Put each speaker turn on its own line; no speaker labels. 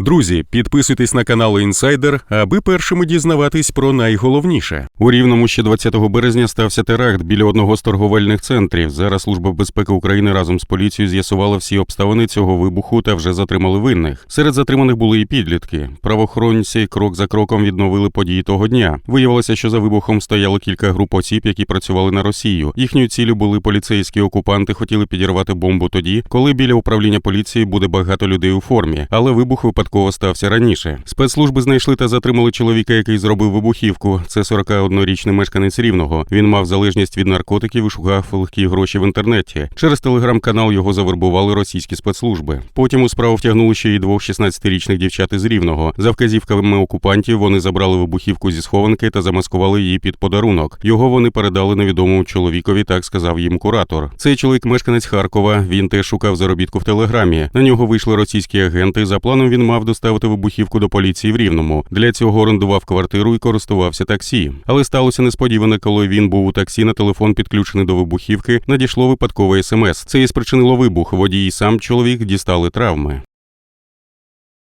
Друзі, підписуйтесь на канал Інсайдер, аби першими дізнаватись про найголовніше. У Рівному ще 20 березня стався теракт біля одного з торговельних центрів. Зараз Служба безпеки України разом з поліцією з'ясувала всі обставини цього вибуху та вже затримали винних. Серед затриманих були і підлітки. Правоохоронці крок за кроком відновили події того дня. Виявилося, що за вибухом стояло кілька груп осіб, які працювали на Росію. Їхньою ціллю були поліцейські окупанти, хотіли підірвати бомбу тоді, коли біля управління поліції буде багато людей у формі, але вибух випадково стався раніше. Спецслужби знайшли та затримали чоловіка, який зробив вибухівку. Це 41-річний мешканець рівного. Він мав залежність від наркотиків і шукав легкі гроші в інтернеті. Через телеграм-канал його завербували російські спецслужби. Потім у справу втягнули ще й двох 16-річних дівчат із рівного. За вказівками окупантів вони забрали вибухівку зі схованки та замаскували її під подарунок. Його вони передали невідомому чоловікові, так сказав їм куратор. Цей чоловік мешканець Харкова. Він теж шукав заробітку в телеграмі. На нього вийшли російські агенти. За планом він мав доставити вибухівку до поліції в Рівному. Для цього орендував квартиру і користувався таксі. Але сталося несподіване, коли він був у таксі на телефон підключений до вибухівки. Надійшло випадкове смс. Це і спричинило вибух. Водій і сам чоловік дістали травми.